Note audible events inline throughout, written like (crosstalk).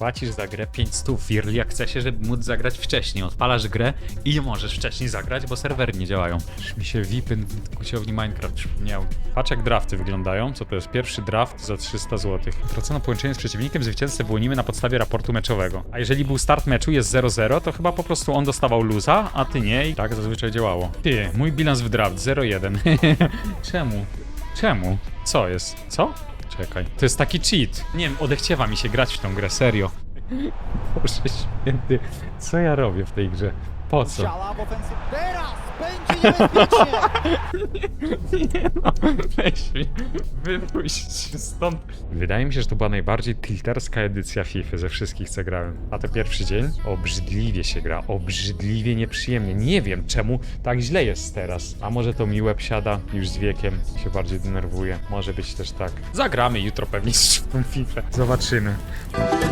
Płacisz za grę 500 firli, jak chce żeby móc zagrać wcześniej. Odpalasz grę i nie możesz wcześniej zagrać, bo serwery nie działają. Już mi się VIPy w kuciowni Minecraft przypomniał. Patrz jak drafty wyglądają. Co to jest? Pierwszy draft za 300 zł. Tracone połączenie z przeciwnikiem, zwycięzcę wyłonimy na podstawie raportu meczowego. A jeżeli był start meczu jest 0-0, to chyba po prostu on dostawał luza, a ty nie i tak zazwyczaj działało. Ty, mój bilans w draft 0-1. (laughs) Czemu? Czemu? Co jest? Co? Czekaj. To jest taki cheat. Nie wiem, odechciewa mi się grać w tą grę, serio. Boże święty, co ja robię w tej grze? Po co? Teraz będzie niebezpiecznie. Nie no, weź wypuść się stąd. Wydaje mi się, że to była najbardziej tilterska edycja FIFA ze wszystkich, co grałem. A to pierwszy dzień? Obrzydliwie się gra, obrzydliwie nieprzyjemnie. Nie wiem, czemu tak źle jest teraz. A może to mi łeb siada już z wiekiem, się bardziej denerwuje. Może być też tak. Zagramy jutro pewnie w tą FIFA. Zobaczymy.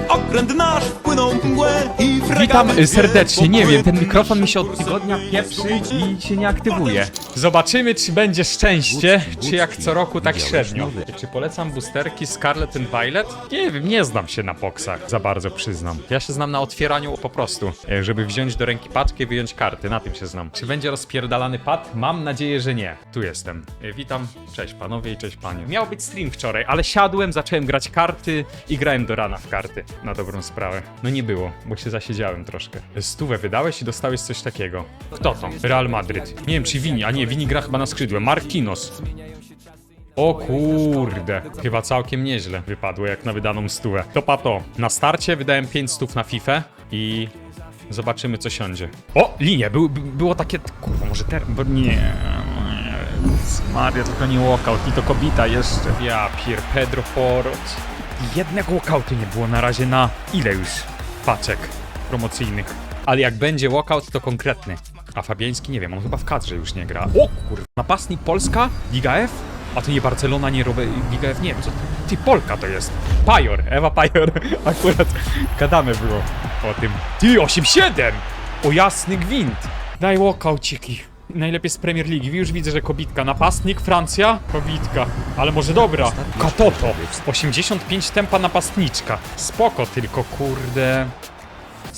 Okręt nasz wpłynął w mgłę i Witam y, serdecznie. Nie wiem, ten mikrofon mi się od tygodnia pieprzy i się nie aktywuje. Zobaczymy, czy będzie szczęście, czy jak co roku tak średnio. Czy polecam boosterki Scarlet and Violet? Nie wiem, nie znam się na poksach, za bardzo przyznam. Ja się znam na otwieraniu po prostu, e, żeby wziąć do ręki paczkę i wyjąć karty, na tym się znam. Czy będzie rozpierdalany pad? Mam nadzieję, że nie. Tu jestem. E, Witam, cześć panowie i cześć panie. Miał być stream wczoraj, ale siadłem, zacząłem grać karty i grałem do rana w karty, na dobrą sprawę. No nie było, bo się zasiedziałem troszkę. Stówę wydałeś i dostałeś coś takiego. Kto to? Real Madryt. Nie wiem, czy Wini, a nie, Wini gra chyba na skrzydle. Markinos. O kurde, chyba całkiem nieźle wypadło jak na wydaną stówę. To pato, na starcie wydałem 5 stów na FIFA i zobaczymy co siądzie. O, linie, był, by- było takie, kurwa, może teraz, bo nie, Maria, tylko nie walkout i to kobita jeszcze. Ja pier, Pedro Porot. Jednego walkoutu nie było na razie na ile już paczek promocyjnych. Ale jak będzie walkout, to konkretny. A Fabiański, nie wiem, on chyba w kadrze już nie gra. O kurwa, napastnik Polska, Liga F? A to nie Barcelona, nie Robe, Liga F, nie wiem co. Ty, Polka to jest. Pajor, Ewa Pajor. (laughs) Akurat gadane było o tym. Ty, 8-7! O jasny gwint. Daj walkouciki. Najlepiej z Premier League. Już widzę, że kobitka. Napastnik, Francja, kobitka. Ale może dobra. Katoto. 85 tempa napastniczka. Spoko, tylko kurde.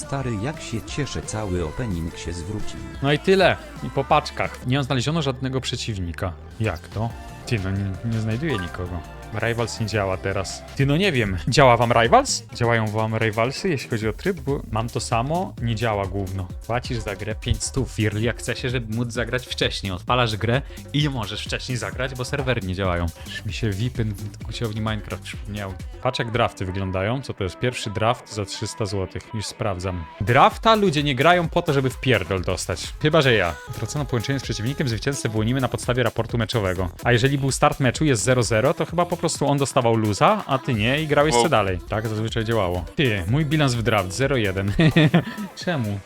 Stary, jak się cieszę, cały opening się zwrócił. No i tyle. I po paczkach. Nie znaleziono żadnego przeciwnika. Jak to? Ty, no nie, nie nikogo. Rivals nie działa teraz. Ty, no nie wiem. Działa wam Rivals? Działają wam Rivalsy, jeśli chodzi o tryb? Bo mam to samo, nie działa główno. Płacisz za grę 500 firli, jak chce się, żeby móc zagrać wcześniej. Odpalasz grę i możesz wcześniej zagrać, bo serwery nie działają. Już mi się VIPy w kuciowni Minecraft przypomniały. Patrz jak drafty wyglądają. Co to jest? Pierwszy draft za 300 zł. Już sprawdzam. Drafta ludzie nie grają po to, żeby w pierdol dostać. Chyba, że ja. Tracono połączenie z przeciwnikiem, zwycięzcę wyłonimy na podstawie raportu meczowego. A jeżeli był start meczu jest 0-0, to chyba po prostu on dostawał luza, a ty nie i grałeś co dalej. Tak zazwyczaj działało. Ty, mój bilans w draft 0-1. (laughs) Czemu?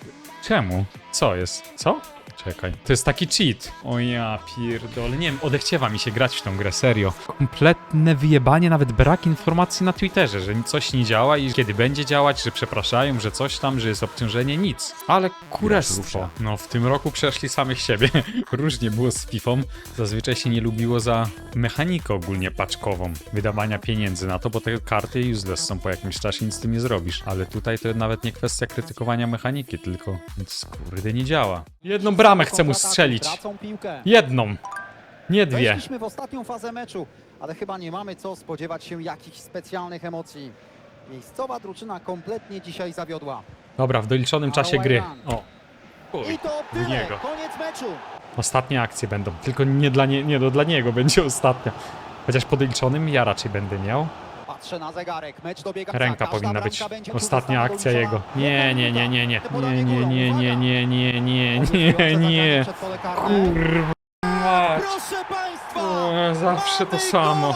Czemu? Co jest? Co? Czekaj. To jest taki cheat. O ja pierdolę. Nie wiem, odechciewa mi się grać w tą grę, serio. Kompletne wyjebanie, nawet brak informacji na Twitterze, że coś nie działa i kiedy będzie działać, że przepraszają, że coś tam, że jest obciążenie, nic. Ale kurestwo. No, w tym roku przeszli samych siebie. (laughs) Różnie było z FIFA. Zazwyczaj się nie lubiło za mechanikę ogólnie paczkową. Wydawania pieniędzy na to, bo te karty useless są po jakimś czasie, nic z tym nie zrobisz. Ale tutaj to nawet nie kwestia krytykowania mechaniki, tylko nic kurde nie działa. Jedną bramę chcę mu strzelić. Jedną. Nie dwie. Weszliśmy w ostatnią fazę meczu, ale chyba nie mamy co spodziewać się jakichś specjalnych emocji. Miejscowa drużyna kompletnie dzisiaj zawiodła. Dobra, w doliczonym czasie gry. O. I to tyle, niego. koniec meczu. Ostatnie akcje będą. Tylko nie dla, nie, nie, no, dla niego będzie ostatnia. Chociaż po doliczonym ja raczej będę miał. Ręka powinna być ostatnia akcja jego. Nie, nie, nie, nie, nie. Nie, nie, nie, nie, nie, nie, nie, nie, nie. Kurwa zawsze to samo.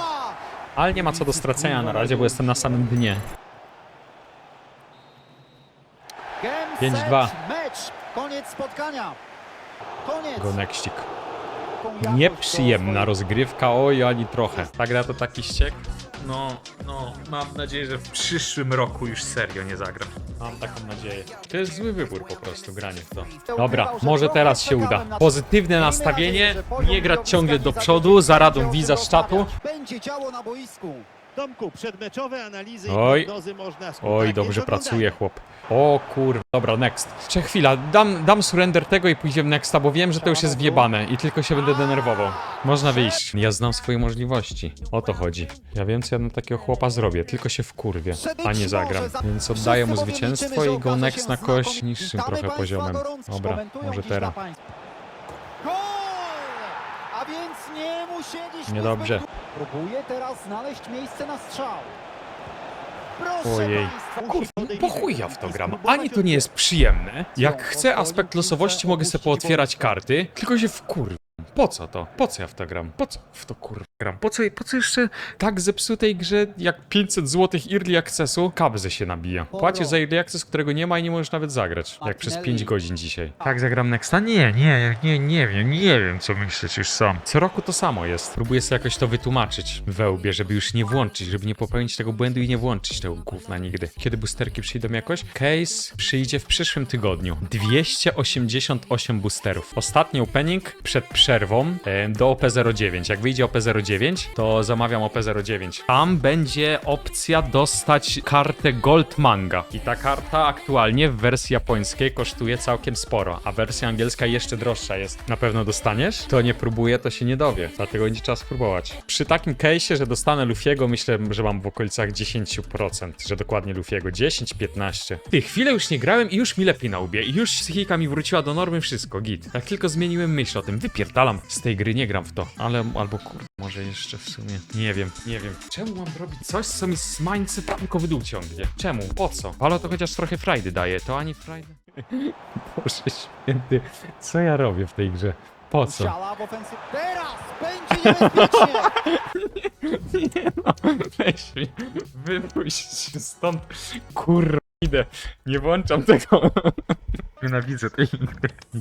Ale nie ma co do stracenia na razie, bo jestem na samym dnie. Game 5-2. set, mecz, koniec spotkania. Koniec. Go nextik. Taką jakość do Nieprzyjemna rozgrywka, oj, ani trochę. Ta gra to taki ściek? No, no, mam nadzieję, że w przyszłym roku już serio nie zagram. Mam taką nadzieję. To jest zły wybór po prostu, granie w to. Dobra, może teraz się uda. Pozytywne nastawienie, nie grać ciągle do przodu, za radą widza z czatu. Będzie działo na boisku. Tomku, przedmeczowe analizy Oj. i prognozy można Oj, dobrze pracuje chłop. O kurwa, dobra, next. Cze chwila, dam, dam surrender tego i pójdziemy nexta, bo wiem, że to już jest wjebane i tylko się będę denerwował. Można wyjść. Ja znam swoje możliwości. O to chodzi. Ja wiem, co ja na takiego chłopa zrobię, tylko się wkurwię, a nie zagram. Więc oddaję mu zwycięstwo i go next na kogoś niższym trochę poziomem. Dobra, może teraz. Niedobrze. Próbuje teraz znaleźć miejsce na strzał. Proszę Ojej. Państwa, Kurwa, po chuj ja w to gram. Ani to nie jest przyjemne. Jak chcę aspekt losowości, mogę sobie pootwierać karty, tylko się wkur... Po co to? Po co ja w to gram? Po co w to kurwa gram? Po co, po co jeszcze tak zepsutej grze jak 500 zł early accessu kabzy się nabija? Płacisz za early access, którego nie ma i nie możesz nawet zagrać. Jak przez 5 godzin dzisiaj. Tak zagram nexta? Nie, nie, nie, nie wiem, nie wiem co myśleć już sam. Co roku to samo jest. Próbuję sobie jakoś to wytłumaczyć we łbie, żeby już nie włączyć, żeby nie popełnić tego błędu i nie włączyć tego gówna nigdy. Kiedy boosterki przyjdą jakoś? Case przyjdzie w przyszłym tygodniu. 288 boosterów. Ostatni opening przed przerwą e, do OP09. Jak wyjdzie OP09, to zamawiam OP09. Tam będzie opcja dostać kartę Gold Manga. I ta karta aktualnie w wersji japońskiej kosztuje całkiem sporo, a wersja angielska jeszcze droższa jest. Na pewno dostaniesz? To nie próbuję, to się nie dowie. Dlatego będzie czas spróbować. Przy takim case'ie, że dostanę Lufiego, myślę, że mam w okolicach 10%, że dokładnie Lufiego. 10-15. Ty, chwilę już nie grałem i już mi lepiej na łbie. I już psychika mi wróciła do normy, wszystko, git. Jak tylko zmieniłem myśl o tym, wypierdalam z tej gry, nie gram w to. Ale, albo kur... może jeszcze w sumie. Nie wiem, nie wiem. Czemu mam robić coś, co mi z mindset tylko w dół ciągnie? Czemu? Po co? Ale to chociaż trochę frajdy daje, to ani frajdy. (laughs) Boże święty, co ja robię w tej grze? Po co? W. Teraz będzie niebezpiecznie! (laughs) Nie no, weź mi, wypuść się stąd, kurwa, idę, nie włączam tego. (laughs) Nienawidzę tej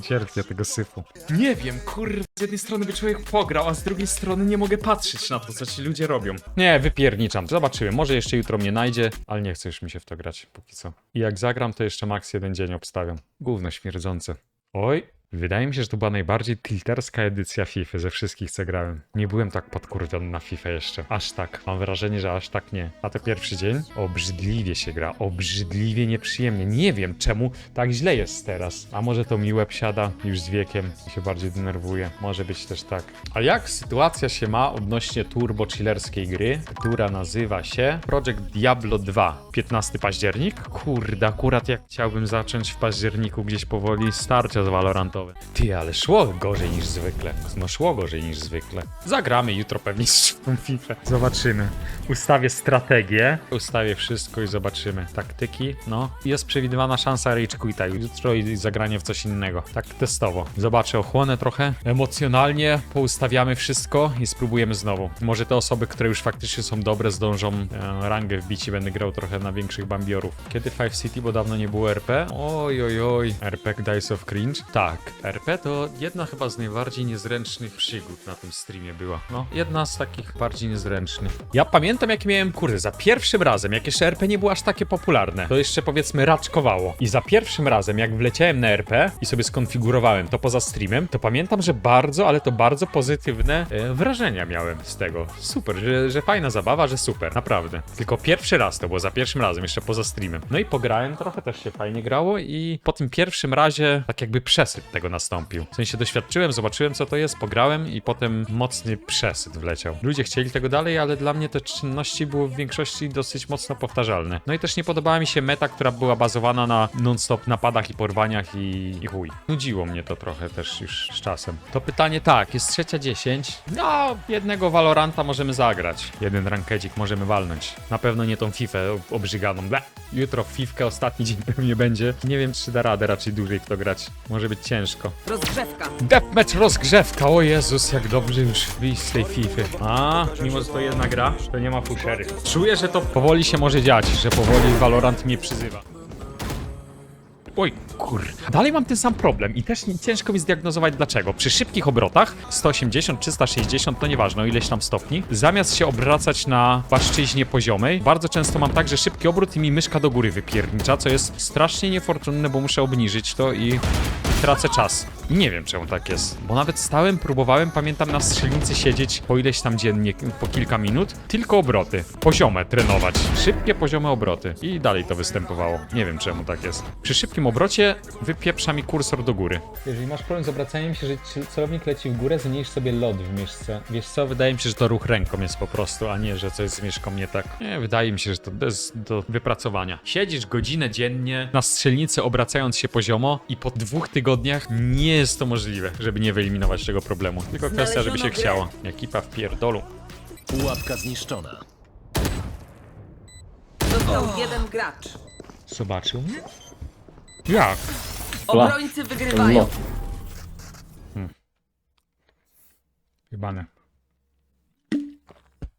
cierpię tego syfu. Nie wiem, kurwa, z jednej strony by człowiek pograł, a z drugiej strony nie mogę patrzeć na to, co ci ludzie robią. Nie, wypierniczam, zobaczymy, może jeszcze jutro mnie najdzie, ale nie chce już mi się w to grać, póki co. I jak zagram, to jeszcze max jeden dzień obstawiam. Gówno śmierdzące. Oj, Wydaje mi się, że to była najbardziej tilterska edycja FIFA ze wszystkich, co grałem. Nie byłem tak podkurwiony na FIFA jeszcze. Aż tak. Mam wrażenie, że aż tak nie. A to pierwszy dzień? Obrzydliwie się gra. Obrzydliwie nieprzyjemnie. Nie wiem, czemu tak źle jest teraz. A może to mi łeb siada już z wiekiem i się bardziej denerwuje. Może być też tak. A jak sytuacja się ma odnośnie turbo chillerskiej gry, która nazywa się Project Diablo 2? 15 październik? Kurde, akurat jak chciałbym zacząć w październiku gdzieś powoli starcia z Valorantowe. Ty, ale szło gorzej niż zwykle. No szło gorzej niż zwykle. Zagramy jutro pewnie z tą FIFA. Zobaczymy. Ustawię strategię, ustawię wszystko i zobaczymy. Taktyki, no. Jest przewidywana szansa rage quita jutro i zagranie w coś innego. Tak testowo. Zobaczę, ochłonę trochę. Emocjonalnie poustawiamy wszystko i spróbujemy znowu. Może te osoby, które już faktycznie są dobre, zdążą e, rangę wbić i będę grał trochę na większych bambiorów. Kiedy Five City, bo dawno nie było RP? Oj, oj, oj. RP Dice of Cringe? Tak. RP to jedna chyba z najbardziej niezręcznych przygód na tym streamie była. No, jedna z takich bardziej niezręcznych. Ja pamiętam, jak miałem, kurde, za pierwszym razem, jak jeszcze RP nie było aż takie popularne, to jeszcze powiedzmy raczkowało. I za pierwszym razem, jak wleciałem na RP i sobie skonfigurowałem to poza streamem, to pamiętam, że bardzo, ale to bardzo pozytywne e, wrażenia miałem z tego. Super, że, że fajna zabawa, że super, naprawdę. Tylko pierwszy raz to było, za pierwszym razem, jeszcze poza streamem. No i pograłem trochę, też się fajnie grało i po tym pierwszym razie tak jakby przesyt tego nastąpił. W sensie doświadczyłem, zobaczyłem co to jest, pograłem i potem mocny przesyt wleciał. Ludzie chcieli tego dalej, ale dla mnie te czynności były w większości dosyć mocno powtarzalne. No i też nie podobała mi się meta, która była bazowana na non-stop napadach i porwaniach i, i chuj. Nudziło mnie to trochę też już z czasem. To pytanie tak, jest trzecia 10. No, jednego Valoranta możemy zagrać. Jeden rankedzik możemy walnąć. Na pewno nie tą FIFA obrzyganą. Ble. Jutro Fifkę ostatni dzień (laughs) pewnie będzie. Nie wiem, czy da radę raczej dłużej w to grać. Może być ciężko. Rozgrzewka. Deathmatch rozgrzewka, o Jezus, jak dobrze już wyjść z tej FIFA. A, mimo że to jedna gra, to nie ma fuszery. Czuję, że to powoli się może dziać, że powoli Valorant mnie przyzywa. Oj, kur... Dalej mam ten sam problem i też ciężko mi zdiagnozować dlaczego. Przy szybkich obrotach, 180, 360, to nieważne o ileś tam stopni, zamiast się obracać na płaszczyźnie poziomej, bardzo często mam tak, że szybki obrót i mi myszka do góry wypiernicza, co jest strasznie niefortunne, bo muszę obniżyć to i tracę czas. Nie wiem czemu tak jest, bo nawet stałem, próbowałem, pamiętam na strzelnicy siedzieć po ileś tam dziennie, po kilka minut, tylko obroty, poziome trenować, szybkie poziome obroty i dalej to występowało. Nie wiem czemu tak jest. Przy szybkim obrocie wypieprza mi kursor do góry. Jeżeli masz problem z obracaniem się, że celownik leci w górę, zmniejsz sobie lot w myszce. Wiesz co, wydaje mi się, że to ruch ręką jest po prostu, a nie, że coś z myszką nie tak. Nie, wydaje mi się, że to jest do wypracowania. Siedzisz godzinę dziennie na strzelnicy obracając się poziomo i po dwóch tygodniach nie jest to możliwe, żeby nie wyeliminować tego problemu. Tylko kwestia, żeby się Znaleziono grę. chciało. Ekipa w pierdolu. Pułapka zniszczona. Został jeden gracz. Zobaczył mnie? Jak? Obrońcy wygrywają. Jebane.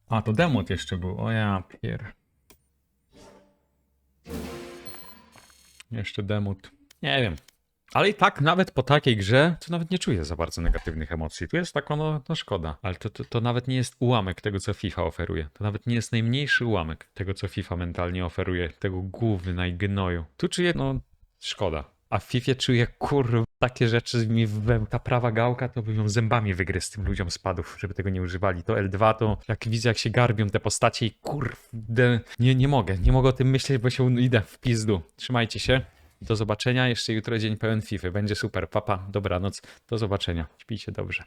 A, to demot jeszcze był. O ja pier... Jeszcze demot. Nie wiem. Ale i tak, nawet po takiej grze, to nawet nie czuję za bardzo negatywnych emocji. Tu jest tak, no, no szkoda. Ale to, to, to nawet nie jest ułamek tego, co FIFA oferuje. To nawet nie jest najmniejszy ułamek tego, co FIFA mentalnie oferuje. Tego gówna i gnoju. Tu czuję, no, szkoda. A w FIFA czuję, kurwa, takie rzeczy mi w ta prawa gałka, to bym ją zębami wygryzł tym ludziom spadów, żeby tego nie używali. To L2 to, jak widzę, jak się garbią te postacie i kurde, nie, nie mogę, nie mogę o tym myśleć, bo się idę w pizdu. Trzymajcie się. Do zobaczenia. Jeszcze jutro dzień pełen FIFA. Będzie super. Papa, dobranoc. Do zobaczenia. Śpijcie dobrze.